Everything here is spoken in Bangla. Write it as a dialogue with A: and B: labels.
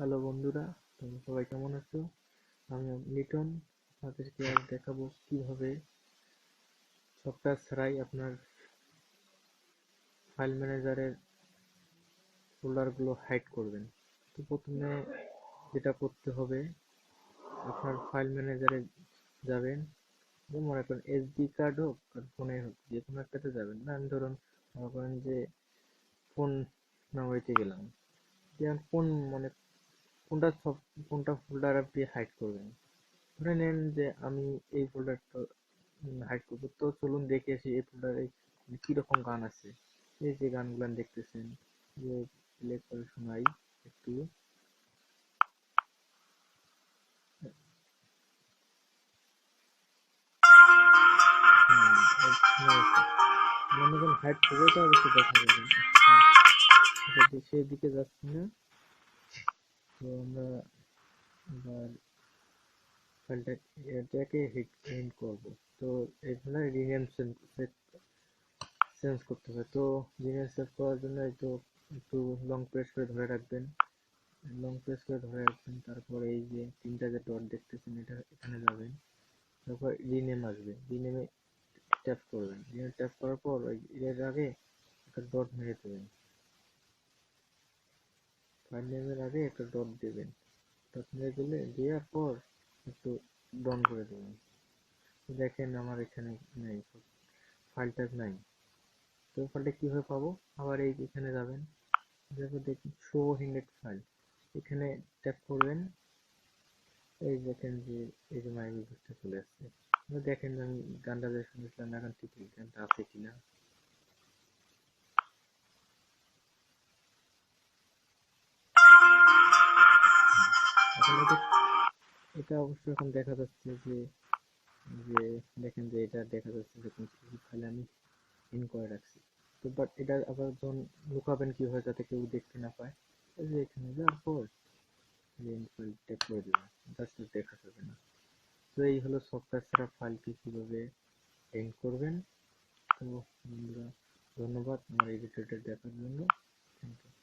A: হ্যালো বন্ধুরা, তোমরা সবাই কেমন আছো? আমি লিটন, আপনাদেরকে আজ দেখাবো কীভাবে সফটওয়্যার ছাড়াই আপনার ফাইল ম্যানেজারের ফোল্ডারগুলো হাইড করবেন। তো প্রথমে যেটা করতে হবে, আপনার ফাইল ম্যানেজারে যাবেন মনে করেন এসডি কার্ড হোক আর ফোনে হোক, যে কোনো একটাতে যাবেন। না আমি ধরুন, মনে করেন যে ফোন মেমোরিতে গেলাম। কোন মানে কোনটা কোনটা ফোল্ডার আপনি হাইড করবেন ধরে নেন যে আমি এই ফোল্ডারটা হাইড করব তো চলুন দেখে আসি এই ফোল্ডারে কীরকম গান আছে এই যে গানগুলো দেখতেছেন যে প্লে করে শোনাই একটু মনে করেন হাইড করব তো অবশ্যই দেখা যাবে আচ্ছা সেদিকে যাচ্ছি না আমরা এবার ফাইলটা এটাকে হিট হিট করব। তো এখানে রিনেম চেঞ্জ করতে হবে। তো রিনেম সেভ করার জন্য তো একটু লং প্রেস করে ধরে রাখবেন। লং প্রেস করে ধরে রাখবেন, তারপর এই যে তিনটা যে ডট দেখতেছেন, এটা এখানে যাবেন। তারপর রিনেম আসবে। রিনেমে ট্যাপ করবেন। রিনেম ট্যাপ করার পর, এর আগে একটা ডট মেরে দেবেন ফাইল নেমের আগে একটা ডট দেবেন। ডট মেরে দিলে দেওয়ার পর একটু ডন করে দেবেন। দেখেন আমার এখানে নেই ফাইলটা নাই। তো ফাইলটা কীভাবে পাবো? আবার এই এখানে যাবেন। তারপর দেখুন শো হিন্ডেড ফাইল এখানে ট্যাপ করবেন। এই দেখেন যে, এই যে মাই মিউজিকটা চলে আসছে। দেখেন আমি গানটা যে শুনেছিলাম, এখন ঠিক গানটা আছে কিনা। এটা অবশ্য এখন দেখা যাচ্ছে যে যে দেখেন যে এটা দেখা যাচ্ছে যে কোন ফাইল আমি ইন করে রাখছি। তো বাট এটা আবার যখন লুকাবেন কীভাবে যাতে কেউ দেখতে না পায় যে এখানে যাওয়ার পর ইন ট্যাপ করে দেবেন জাস্ট দেখা যাবে না। তো এই হলো সফটওয়্যার ছাড়া ফাইলটি কীভাবে এন্ড করবেন। তো বন্ধুরা, ধন্যবাদ। আমার এই ভিডিওটা দেখার জন্য। Thank you